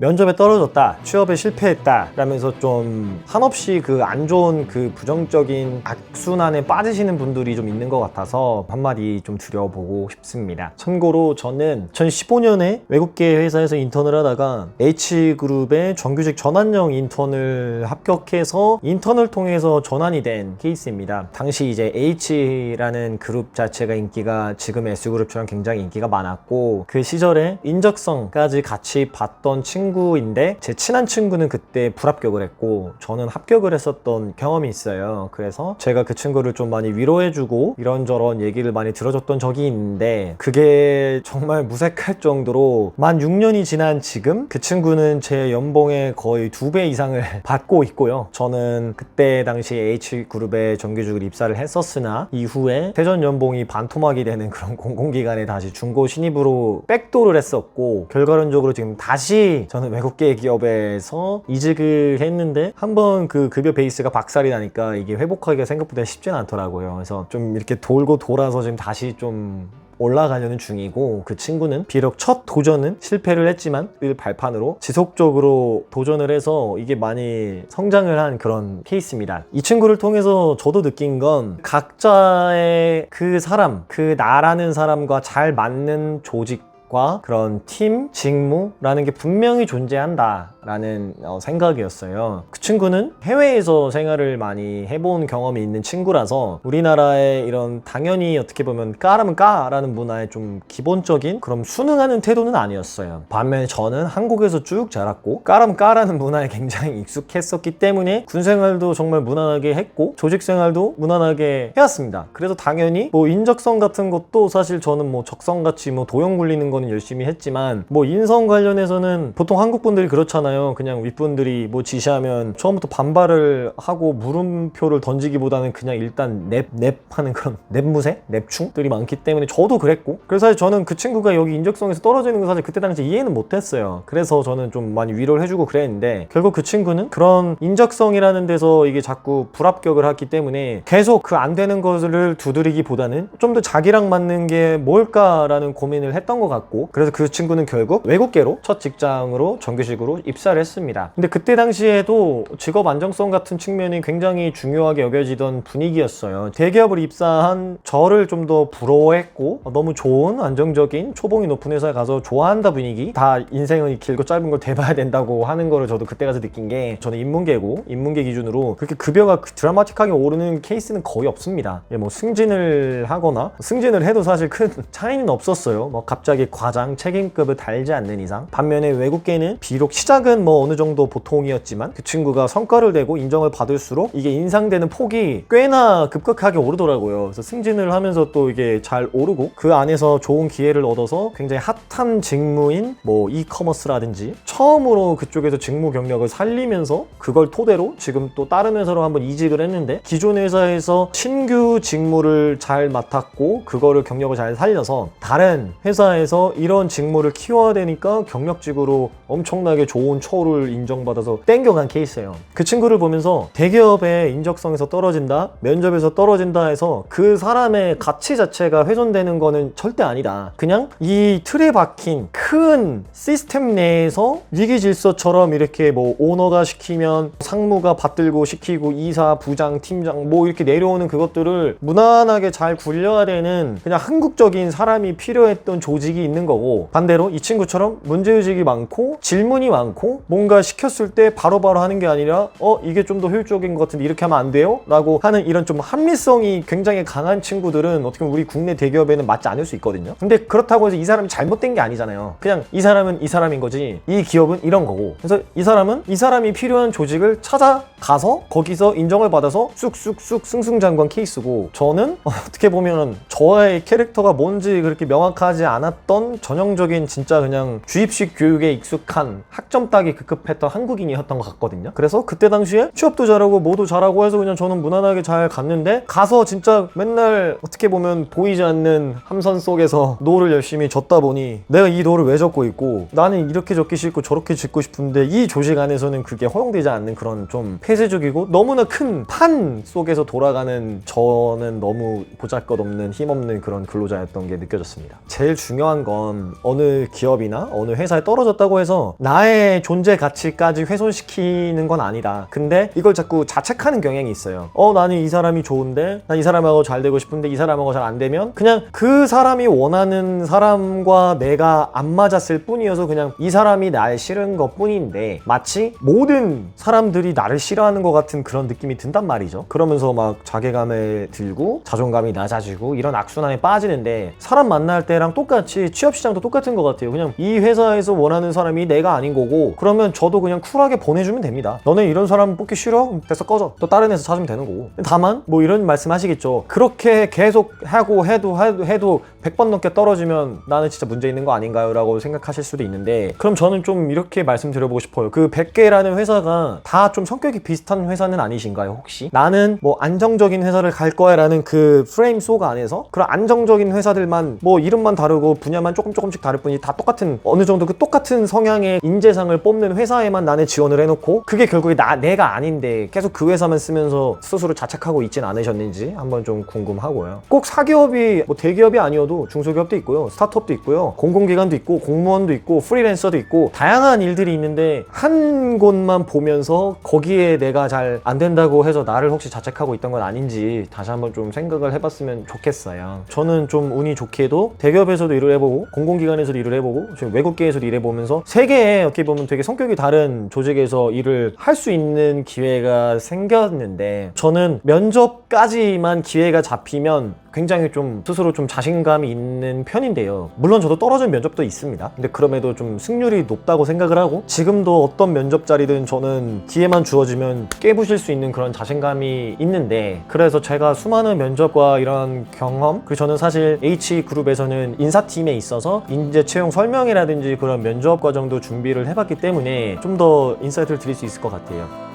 면접에 떨어졌다, 취업에 실패했다, 라면서 좀 한없이 그 안 좋은 그 부정적인 악순환에 빠지시는 분들이 좀 있는 것 같아서 한마디 좀 드려보고 싶습니다. 참고로 저는 2015년에 외국계 회사에서 인턴을 하다가 H그룹의 정규직 전환형 인턴을 합격해서 인턴을 통해서 전환이 된 케이스입니다. 당시 이제 H라는 그룹 자체가 인기가 지금 S그룹처럼 굉장히 인기가 많았고 그 시절에 인적성까지 같이 봤던 친구 인데 제 친한 친구는 그때 불합격을 했고 저는 합격을 했었던 경험이 있어요. 그래서 제가 그 친구를 좀 많이 위로해주고 이런저런 얘기를 많이 들어줬던 적이 있는데 그게 정말 무색할 정도로 만 6년이 지난 지금 그 친구는 제 연봉의 거의 두 배 이상을 받고 있고요. 저는 그때 당시 H그룹에 정규직을 입사를 했었으나 이후에 세전 연봉이 반토막이 되는 그런 공공기관에 다시 중고 신입으로 백도를 했었고 결과론적으로 지금 다시 저는 외국계 기업에서 이직을 했는데 한번 그 급여 베이스가 박살이 나니까 이게 회복하기가 생각보다 쉽진 않더라고요. 그래서 좀 이렇게 돌고 돌아서 지금 다시 좀 올라가려는 중이고 그 친구는 비록 첫 도전은 실패를 했지만 을 발판으로 지속적으로 도전을 해서 이게 많이 성장을 한 그런 케이스입니다. 이 친구를 통해서 저도 느낀 건 각자의 그 사람, 그 나라는 사람과 잘 맞는 조직 과 그런 팀 직무라는 게 분명히 존재한다 라는 어, 생각이었어요. 그 친구는 해외에서 생활을 많이 해본 경험이 있는 친구라서 우리나라의 이런 당연히 어떻게 보면 까라면 까라는 문화의 좀 기본적인 그런 순응하는 태도는 아니었어요. 반면에 저는 한국에서 쭉 자랐고 까라면 까라는 문화에 굉장히 익숙했었기 때문에 군 생활도 정말 무난하게 했고 조직 생활도 무난하게 해왔습니다. 그래서 당연히 뭐 인적성 같은 것도 사실 저는 뭐 적성같이 뭐 도형 굴리는 거는 열심히 했지만 뭐 인성 관련해서는 보통 한국 분들이 그렇잖아요. 그냥 윗분들이 뭐 지시하면 처음부터 반발을 하고 물음표를 던지기보다는 그냥 일단 냅, 냅 하는 그런 냅무새? 냅충들이 많기 때문에 저도 그랬고 그래서 사실 저는 그 친구가 여기 인적성에서 떨어지는 거 사실 그때 당시 이해는 못했어요. 그래서 저는 좀 많이 위로를 해주고 그랬는데 결국 그 친구는 그런 인적성이라는 데서 이게 자꾸 불합격을 했기 때문에 계속 그 안 되는 것을 두드리기보다는 좀 더 자기랑 맞는 게 뭘까라는 고민을 했던 것 같고 그래서 그 친구는 결국 외국계로 첫 직장으로 정규직으로 입 사를 했습니다. 근데 그때 당시에도 직업 안정성 같은 측면이 굉장히 중요하게 여겨지던 분위기였어요. 대기업을 입사한 저를 좀 더 부러워했고 너무 좋은 안정적인 초봉이 높은 회사에 가서 좋아한다 분위기 다 인생은 길고 짧은 걸 대봐야 된다고 하는 거를 저도 그때 가서 느낀 게 저는 인문계고 인문계 기준으로 그렇게 급여가 드라마틱하게 오르는 케이스는 거의 없습니다. 예, 뭐 승진을 하거나 승진을 해도 사실 큰 차이는 없었어요. 뭐 갑자기 과장 책임급을 달지 않는 이상 반면에 외국계는 비록 시작 은 뭐 어느 정도 보통이었지만 그 친구가 성과를 내고 인정을 받을수록 이게 인상되는 폭이 꽤나 급격하게 오르더라고요. 그래서 승진을 하면서 또 이게 잘 오르고 그 안에서 좋은 기회를 얻어서 굉장히 핫한 직무인 뭐 이커머스라든지 처음으로 그쪽에서 직무 경력을 살리면서 그걸 토대로 지금 또 다른 회사로 한번 이직을 했는데 기존 회사에서 신규 직무를 잘 맡았고 그거를 경력을 잘 살려서 다른 회사에서 이런 직무를 키워야 되니까 경력직으로 엄청나게 좋은 초를 인정받아서 땡겨간 케이스예요. 그 친구를 보면서 대기업의 인적성에서 떨어진다, 면접에서 떨어진다 해서 그 사람의 가치 자체가 훼손되는 거는 절대 아니다. 그냥 이 틀에 박힌 큰 시스템 내에서 위기 질서처럼 이렇게 뭐 오너가 시키면 상무가 받들고 시키고 이사, 부장, 팀장 뭐 이렇게 내려오는 그것들을 무난하게 잘 굴려야 되는 그냥 한국적인 사람이 필요했던 조직이 있는 거고 반대로 이 친구처럼 문제의식이 많고 질문이 많고 뭔가 시켰을 때 바로 바로 하는 게 아니라 어 이게 좀 더 효율적인 것 같은데 이렇게 하면 안 돼요? 라고 하는 이런 좀 합리성이 굉장히 강한 친구들은 어떻게 보면 우리 국내 대기업에는 맞지 않을 수 있거든요. 근데 그렇다고 해서 이 사람이 잘못된 게 아니잖아요. 그냥 이 사람은 이 사람인 거지 이 기업은 이런 거고. 그래서 이 사람은 이 사람이 필요한 조직을 찾아가서 거기서 인정을 받아서 쑥쑥쑥 승승장구한 케이스고 저는 어떻게 보면 저의 캐릭터가 뭔지 그렇게 명확하지 않았던 전형적인 진짜 그냥 주입식 교육에 익숙한 학점 따기 급급했던 한국인이었던 것 같거든요. 그래서 그때 당시에 취업도 잘하고 뭐도 잘하고 해서 그냥 저는 무난하게 잘 갔는데 가서 진짜 맨날 어떻게 보면 보이지 않는 함선 속에서 노를 열심히 젓다 보니 내가 이 노를 왜 젓고 있고 나는 이렇게 젓기 싫고 저렇게 짓고 싶은데 이 조직 안에서는 그게 허용되지 않는 그런 좀 폐쇄적이고 너무나 큰 판 속에서 돌아가는 저는 너무 보잘것없는 힘없는 그런 근로자였던 게 느껴졌습니다. 제일 중요한 건 어느 기업이나 어느 회사에 떨어졌다고 해서 나의 존재 가치까지 훼손시키는 건 아니다. 근데 이걸 자꾸 자책하는 경향이 있어요. 어, 나는 이 사람이 좋은데, 난 이 사람하고 잘 되고 싶은데 이 사람하고 잘 안 되면 그냥 그 사람이 원하는 사람과 내가 안 맞았을 뿐이어서 그냥 이 사람이 날 싫은 것 뿐인데 마치 모든 사람들이 나를 싫어하는 것 같은 그런 느낌이 든단 말이죠. 그러면서 막 자괴감에 들고 자존감이 낮아지고 이런 악순환에 빠지는데 사람 만날 때랑 똑같이 취업 시장도 똑같은 것 같아요. 그냥 이 회사에서 원하는 사람이 내가 아닌 거고 그러면 저도 그냥 쿨하게 보내주면 됩니다. 너네 이런 사람 뽑기 싫어? 됐어 꺼져. 또 다른 회사 찾으면 되는 거고. 다만 뭐 이런 말씀 하시겠죠. 그렇게 계속 하고 해도 해도 해도 100번 넘게 떨어지면 나는 진짜 문제 있는 거 아닌가요? 라고 생각하실 수도 있는데 그럼 저는 좀 이렇게 말씀드려보고 싶어요. 그 100개라는 회사가 다 좀 성격이 비슷한 회사는 아니신가요? 혹시? 나는 뭐 안정적인 회사를 갈 거야 라는 그 프레임 속 안에서 그런 안정적인 회사들만 뭐 이름만 다르고 분야만 조금 조금씩 다를 뿐이 다 똑같은 어느 정도 그 똑같은 성향의 인재상을 뽑는 회사에만 나는 지원을 해놓고 그게 결국에 나 내가 아닌데 계속 그 회사만 쓰면서 스스로 자책하고 있진 않으셨는지 한번 좀 궁금하고요. 꼭 사기업이 뭐 대기업이 아니어도 중소기업도 있고요. 스타트업도 있고요. 공공기관도 있고 공무원도 있고 프리랜서도 있고 다양한 일들이 있는데 한 곳만 보면서 거기에 내가 잘 안 된다고 해서 나를 혹시 자책하고 있던 건 아닌지 다시 한번 좀 생각을 해봤으면 좋겠어요. 저는 좀 운이 좋게도 대기업에서도 일을 해보고 공공기관에서도 일을 해보고 지금 외국계에서도 일해보면서 세계에 어떻게 보면 되게 성격이 다른 조직에서 일을 할 수 있는 기회가 생겼는데 저는 면접까지만 기회가 잡히면 굉장히 좀 스스로 좀 자신감이 있는 편인데요. 물론 저도 떨어진 면접도 있습니다. 근데 그럼에도 좀 승률이 높다고 생각을 하고 지금도 어떤 면접 자리든 저는 기회만 주어지면 깨부실 수 있는 그런 자신감이 있는데 그래서 제가 수많은 면접과 이런 경험 그리고 저는 사실 H그룹에서는 인사팀에 있어서 인재 채용 설명이라든지 그런 면접 과정도 준비를 해봤기 때문에 좀 더 인사이트를 드릴 수 있을 것 같아요.